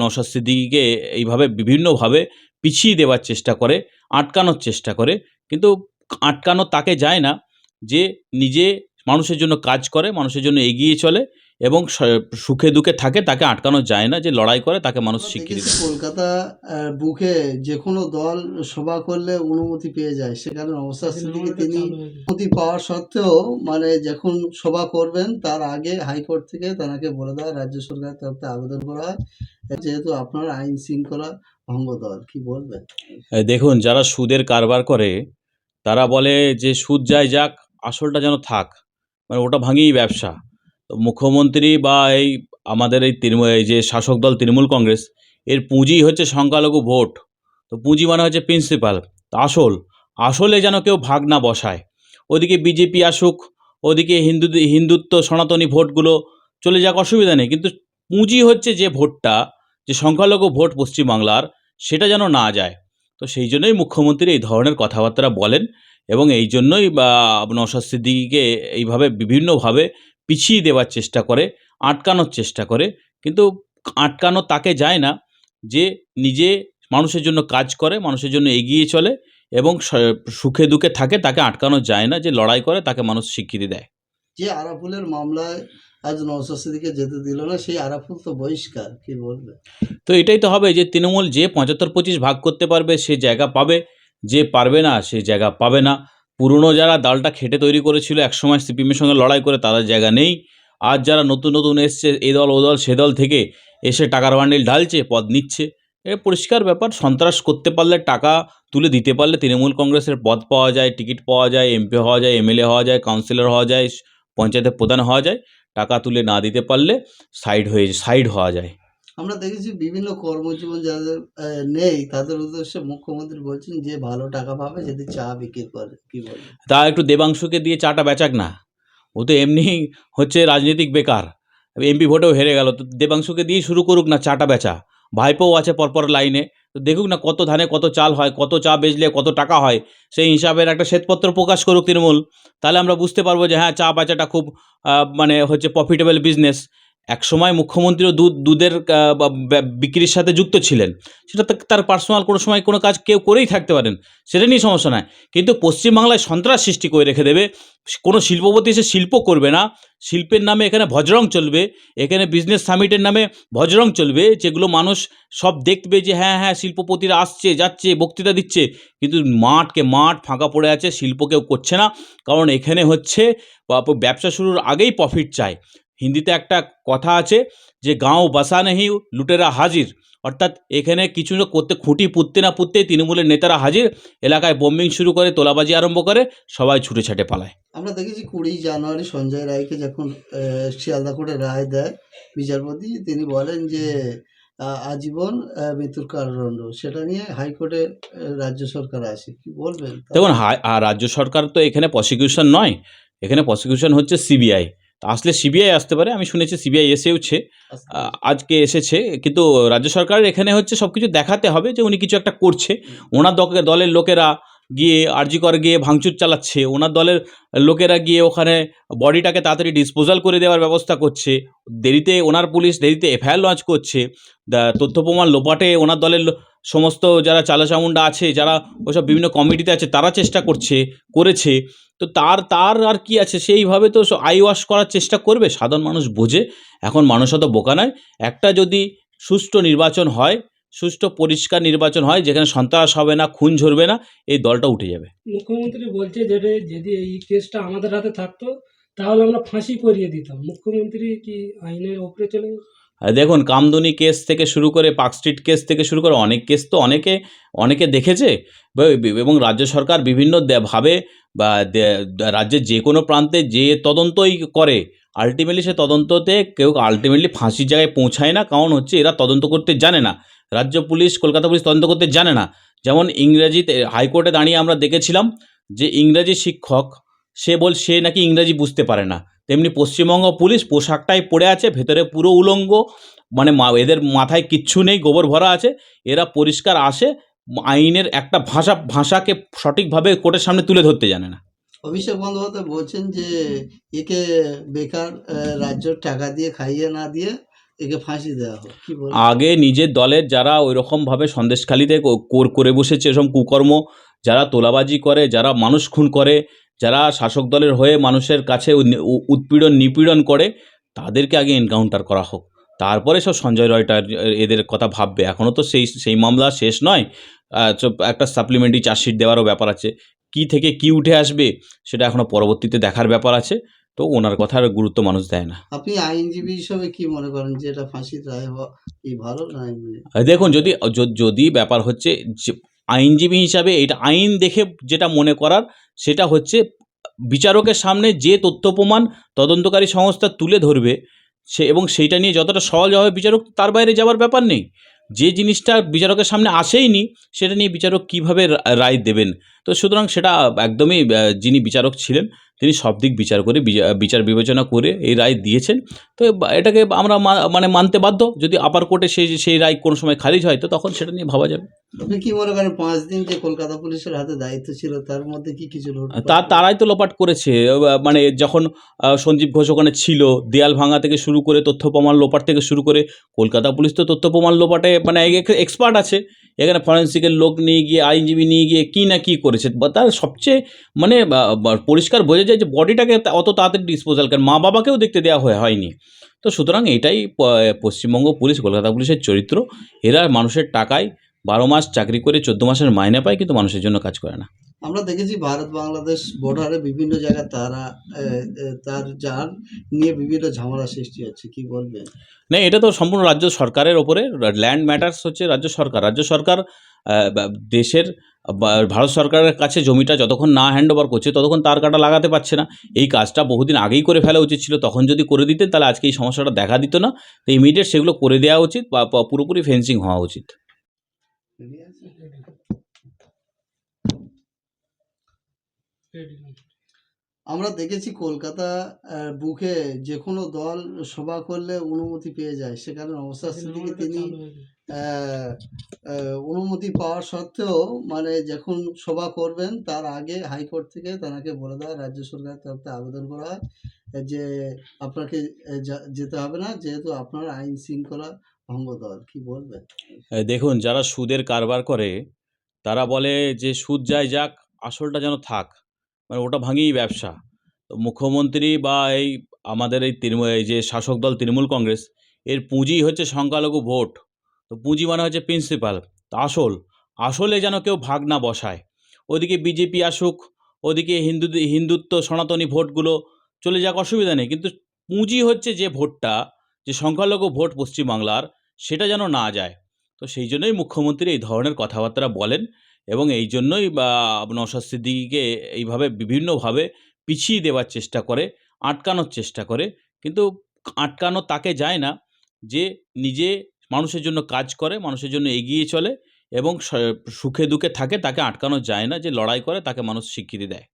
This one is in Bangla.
নওশাদ সিদ্দিকীকে এইভাবে বিভিন্নভাবে পিছিয়ে দেওয়ার চেষ্টা করে আটকানোর চেষ্টা করে। কিন্তু আটকানো তাকে যায় না যে নিজে মানুষের জন্য কাজ করে মানুষের জন্য এগিয়ে চলে এবং সুখে দুঃখে থাকে তাকে আটকানো যায় না যে লড়াই করে তাকে মানুষ স্বীকৃতি দেয়। কলকাতা বুকে যে কোনো দল সভা করলে অনুমতি পেয়ে যায়। সেখানে অবস্থা সিদ্দিকী তিনি অনুমতি পাওয়া সত্ত্বেও মানে যখন সভা করবেন তার আগে হাইকোর্ট থেকে তাকে বলে দেওয়া হয়, রাজ্য সরকারের তরফে আবেদন করা হয়। যেহেতু আপনার আইন শৃঙ্খলা ভঙ্গ দল কি বলবেন? দেখুন, যারা সুদের কারবার করে, তারা বলে যে সুদ যায় যাক, আসলটা যেন থাক। মানে ওটা ভাঙিয়েই ব্যবসা। তো মুখ্যমন্ত্রী বা এই আমাদের এই তৃণমূল এই যে শাসক দল তৃণমূল কংগ্রেস, এর পুঁজি হচ্ছে সংখ্যালঘু ভোট। তো পুঁজি মানে হচ্ছে প্রিন্সিপাল। আসল, আসলে যেন কেউ ভাগ না বসায়। ওদিকে বিজেপি আসুক, ওদিকে হিন্দু, হিন্দুত্ব সনাতনী ভোটগুলো, চলে যাক, অসুবিধা নেই। কিন্তু পুঁজি হচ্ছে যে ভোটটা যে সংখ্যালঘু ভোট পশ্চিমবাংলার, সেটা যেন না যায়। তো সেই জন্যই মুখ্যমন্ত্রী এই ধরনের কথাবার্তা বলেন এবং এই জন্যই বা নওশাদ সিদ্দিকীকে এইভাবে বিভিন্নভাবে পিছিয়ে দেওয়ার চেষ্টা করে, আটকানোর চেষ্টা করে। কিন্তু আটকানো তাকে যায় না, যে নিজে মানুষের জন্য কাজ করে, মানুষের জন্য এগিয়ে চলে এবং সুখে দুঃখে থাকে, তাকে আটকানো যায় না, যে লড়াই করে তাকে মানুষ স্বীকৃতি দেয়। যে আরাফুলের মামলায় নওশাদ সিদ্দিকীকে যেতে দিল না, সেই আরাফুল তো বহিষ্কার, কি বলবেন তো এটাই তো হবে যে তৃণমূল যে পঁচাত্তর পঁচিশ ভাগ করতে পারবে, সে জায়গা পাবে, যে পারবে না সে জায়গা পাবে না। পুরনো যারা দলটা খেটে তৈরি করেছিল, একসময় সিপিএমের সঙ্গে লড়াই করে তাদের জায়গা নেই। আজ যারা নতুন নতুন এসছে, এ দল, ও দল, সে দল থেকে এসে টাকার বান্ডিল ঢালছে, পদ নিচ্ছে। এ পরিষ্কার ব্যাপার, সন্ত্রাস করতে পারলে টাকা তুলে দিতে পারলে তৃণমূল কংগ্রেসের পদ পাওয়া যায়, টিকিট পাওয়া যায়, এমপি হওয়া যায়, এমএলএ হওয়া যায়, কাউন্সিলর হওয়া যায়, পঞ্চায়েতের প্রধান হওয়া যায়। টাকা তুলে না দিতে পারলে সাইড হয়ে সাইড হওয়া যায়। আমরা দেখেছি বিভিন্ন কর্মজীবন যাদের নেই তাদের উদ্দেশ্যে মুখ্যমন্ত্রী বলছেন যে ভালো টাকা পাবে যদি চা বিক্রি করে কি বলে? তা একটু দেবাংশুকে দিয়ে চাটা বেচাক না। ও তো এমনি হচ্ছে রাজনৈতিক বেকার। এমপি ভোটেও হেরে গেল তো দেবাংশুকে দিয়ে শুরু করুক না চাটা বেচা। ভাইপোও আছে পরপর লাইনে। তো দেখুক না কত ধানে কত চাল হয়, কত চা বেচলে কত টাকা হয়, সেই হিসাবের একটা শ্বেতপত্র প্রকাশ করুক তৃণমূল। তাহলে আমরা বুঝতে পারব যে হ্যাঁ চা বেচাটা খুব মানে হচ্ছে প্রফিটেবল বিজনেস এক সময় মুখ্যমন্ত্রীও দুধ, দুধের বিক্রির সাথে যুক্ত ছিলেন। সেটা তার পার্সোনাল কোনো সময় কোনো কাজ কেউ করেই থাকতে পারেন, সেটা নিয়ে সমস্যা নয় কিন্তু পশ্চিমবাংলায় সন্ত্রাস সৃষ্টি করে রেখে দেবে। কোনো শিল্পপতি এসে শিল্প করবে না শিল্পের নামে এখানে ভজরং চলবে, এখানে বিজনেস সামিটের নামে ভজরং চলবে, যেগুলো মানুষ সব দেখবে যে হ্যাঁ হ্যাঁ শিল্পপতিরা আসছে, যাচ্ছে, বক্তৃতা দিচ্ছে। কিন্তু মাঠকে মাঠ ফাঁকা পড়ে আছে, শিল্প কেউ করছে না। কারণ এখানে হচ্ছে ব্যবসা শুরুর আগেই প্রফিট চায়। হিন্দিতে একটা কথা আছে যে, গাঁও বাসা নেহি, লুটেরা হাজির। অর্থাৎ এখানে কিছু না করতে খুঁটি পুঁততে না পুঁততেই তৃণমূলের নেতারা হাজির। এলাকায় বোম্বিং শুরু করে তোলাবাজি আরম্ভ করে সবাই ছুটে ছাটে পালায়। আমরা দেখেছি কুড়ি জানুয়ারি সঞ্জয় রায়কে যখন শিয়ালদা কোর্টে রায় দেয় বিচারপতি তিনি বলেন যে আজীবন মৃত্যুর কারাদণ্ড সেটা নিয়ে হাইকোর্টে রাজ্য সরকার আসে। কি বলবেন? দেখুন হাই- আর রাজ্য সরকার তো এখানে প্রসিকিউশন নয়। এখানে প্রসিকিউশন হচ্ছে সিবিআই আসলে সিবিআই আসতে পারে আমি শুনেছি সিবিআই এসেওছে। আজকে এসেছে কিন্তু রাজ্য সরকারের এখানে হচ্ছে সব কিছু দেখাতে হবে যে উনি কিছু একটা করছে। ওনার দকে- দলের লোকেরা গিয়ে আরজিকর গিয়ে ভাঙচুর চালাচ্ছে ওনার দলের লোকেরা গিয়ে ওখানে বডিটাকে তাড়াতাড়ি ডিসপোজাল করে দেওয়ার ব্যবস্থা করছে। দেরিতে ওনার পুলিশ দেরিতে এফআইআর লঞ্চ করছে। তথ্য প্রমাণ লোপাটে ওনার দলের সমস্ত যারা চালাচামুন্ডা আছে, যারা ওসব বিভিন্ন কমিটিতে আছে, তারা চেষ্টা করছে, করেছে। তো তার তার আর কি আছে? সেইভাবে তো আই ওয়াশ করার চেষ্টা করবে। সাধারণ মানুষ বোঝে, এখন মানুষ অত বোকা নয়। একটা যদি সুষ্ঠু নির্বাচন হয়, সুষ্ঠু পরিষ্কার নির্বাচন হয়, যেখানে সন্ত্রাস হবে না, খুন ঝরবে না, এই দলটা উঠে যাবে। মুখ্যমন্ত্রী বলছে যে যদি এই কেসটা আমাদের হাতে থাকতো, তাহলে আমরা ফাঁসি করিয়ে দিতাম। মুখ্যমন্ত্রী কি আইনের ওপরে চলে দেখুন, কামদুনি কেস থেকে শুরু করে পার্ক স্ট্রিট কেস থেকে শুরু করে অনেক কেস তো অনেকে অনেকে দেখেছে। এবং রাজ্য সরকার বিভিন্ন ভাবে বা রাজ্যের যে কোনো প্রান্তে যে তদন্তই করে আলটিমেটলি সে তদন্ততে কেউ আলটিমেটলি ফাঁসির জায়গায় পৌঁছায় না। কারণ হচ্ছে এরা তদন্ত করতে জানে না। রাজ্য পুলিশ, কলকাতা পুলিশ তদন্ত করতে জানে না। যেমন ইংরেজিতে, হাইকোর্টে দাঁড়িয়ে আমরা দেখেছিলাম যে ইংরাজি শিক্ষক, সে বল, সে নাকি ইংরাজি বুঝতে পারে না। তেমনি পশ্চিমবঙ্গ পুলিশ পোশাকটাই পরে আছে ভেতরে পুরো উলঙ্গ মানে এদের মাথায় কিচ্ছু নেই গোবর ভরা আছে এরা পরিষ্কার আসে আইনের একটা ভাষা ভাষাকে সঠিকভাবে কোর্টের সামনে তুলে ধরতে জানে না। অভিষেক বন্দ্যোপাধ্যায় বলছেন যে একে বেকার আহ, রাজ্য টাকা দিয়ে খাইয়ে না দিয়ে একে ফাঁসি দেওয়া হোক আগে নিজের দলের যারা ওই রকমভাবে সন্দেশখালিতে করে বসেছে এরকম কুকর্ম যারা তোলাবাজি করে যারা মানুষ খুন করে যারা শাসক দলের হয়ে মানুষের কাছে উৎপীড়ন নিপীড়ন করে তাদেরকে আগে এনকাউন্টার করা হোক। তারপরে সব সঞ্জয় রয়টার এদের কথা ভাববে। এখনও তো সেই সেই মামলা শেষ নয়। একটা সাপ্লিমেন্টারি চার্জশিট দেওয়ারও ব্যাপার আছে। কি থেকে কি উঠে আসবে সেটা এখনও পরবর্তীতে দেখার ব্যাপার আছে। তো ওনার কথার গুরুত্ব মানুষ দেয় না। আপনি আইনজীবী হিসাবে কি মনে করেন যে এটা ফাঁসির রায় হওয়া কি ভালো না দেখুন যদি যদি ব্যাপার হচ্ছে আইনজীবী হিসাবে এটা আইন দেখে যেটা মনে করার সেটা হচ্ছে বিচারকের সামনে যে তথ্য প্রমাণ তদন্তকারী সংস্থা তুলে ধরবে সে এবং সেইটা নিয়ে যতটা সহজ হবে বিচারক, তার বাইরে যাওয়ার ব্যাপার নেই। যে জিনিসটা বিচারকের সামনে আসেইনি, সেটা নিয়ে বিচারক কীভাবে রায় দেবেন? তো সুতরাং সেটা একদমই যিনি বিচারক ছিলেন তিনি সব দিক বিচার করে বিচার বিবেচনা করে এই রায় দিয়েছেন। তো এটাকে আমরা মানে মানতে বাধ্য। যদি আপার কোর্টে সেই সেই রায় কোনো সময় খারিজ হয় তো তখন সেটা নিয়ে ভাবা যাবে। আপনি কি মনে করেন পাঁচ দিন যে কলকাতা পুলিশের হাতে দায়িত্ব ছিল তার মধ্যে কি কিছু তার তারাই তো লোপাট করেছে। মানে যখন সঞ্জীব ঘোষ ওখানে ছিল দেয়াল ভাঙা থেকে শুরু করে তথ্য প্রমাণ লোপাট থেকে শুরু করে কলকাতা পুলিশ তো তথ্য প্রমাণ লোপাটে মানে এক্সপার্ট আছে। এখানে ফরেন্সিকের লোক নিয়ে গিয়ে, আইনজীবী নিয়ে গিয়ে কী না কী করেছে? বা তার সবচেয়ে মানে পরিষ্কার বোঝা যায় যে বডিটাকে অত তাড়াতাড়ি ডিসপোজাল কারণ মা বাবাকেও দেখতে দেওয়া হয়, হয়নি। তো সুতরাং এটাই পশ্চিমবঙ্গ পুলিশ, কলকাতা পুলিশের চরিত্র। এরা মানুষের টাকায় বারো মাস চাকরি করে চোদ্দ মাসের মাইনে পায় কিন্তু মানুষের জন্য কাজ করে না। আমরা দেখেছি ভারত বাংলাদেশ বর্ডারে বিভিন্ন জায়গায় তারা তার যার নিয়ে বিভিন্ন ঝামেলা সৃষ্টি হচ্ছে কি বলবেন? না এটা তো সম্পূর্ণ রাজ্য সরকারের ওপরে ল্যান্ড ম্যাটার্স হচ্ছে রাজ্য সরকার। রাজ্য সরকার দেশের ভারত সরকারের কাছে জমিটা যতক্ষণ না হ্যান্ড ওভার করছে ততক্ষণ তার কাটা লাগাতে পারছে না। এই কাজটা বহুদিন আগেই করে ফেলা উচিত ছিল তখন যদি করে দিতেন তাহলে আজকে এই সমস্যাটা দেখা দিত না। তো ইমিডিয়েট সেগুলো করে দেওয়া উচিত বা পুরোপুরি ফেন্সিং হওয়া উচিত। আমরা দেখেছি কলকাতা বুকে যে কোনো দল সভা করলে অনুমতি পেয়ে যায়। সেখানে অবস্থা সিদ্দিকি তিনি অনুমতি পাওয়ার সত্ত্বেও মানে যখন সভা করবেন তার আগে হাইকোর্ট থেকে তাকে বলে দেওয়া রাজ্য সরকারের তরফ থেকে আবেদন করা হয়। যে আপনাকে যেতে হবে না যেহেতু আপনার আইন শৃঙ্খলা ভঙ্গ দল কি বলবেন? দেখুন, যারা সুদের কারবার করে, তারা বলে যে, সুদ যায় যাক, আসলটা যেন থাক। মানে ওটা ভাঙিই ব্যবসা। তো মুখ্যমন্ত্রী বা এই আমাদের এই তৃণমূল এই যে শাসক দল তৃণমূল কংগ্রেস, এর পুঁজি হচ্ছে সংখ্যালঘু ভোট। তো পুঁজি মানে হচ্ছে প্রিন্সিপাল। তো আসল, আসলে যেন কেউ ভাগ না বসায়। ওদিকে বিজেপি আসুক, ওদিকে হিন্দু, হিন্দুত্ব, সনাতনী ভোটগুলো, চলে যাক, অসুবিধা নেই। কিন্তু পুঁজি হচ্ছে যে ভোটটা, যে সংখ্যালঘু ভোট পশ্চিমবাংলার সেটা যেন না যায়। তো সেই জন্যই মুখ্যমন্ত্রী এই ধরনের কথাবার্তা বলেন এবং এই জন্যই বা সিদ্দিকিকে এইভাবে বিভিন্নভাবে পিছিয়ে দেওয়ার চেষ্টা করে, আটকানোর চেষ্টা করে। কিন্তু আটকানো তাকে যায় না যে নিজে মানুষের জন্য কাজ করে, মানুষের জন্য এগিয়ে চলে এবং সুখে দুঃখে থাকে, তাকে আটকানো যায় না যে লড়াই করে, তাকে মানুষ স্বীকৃতি দেয়।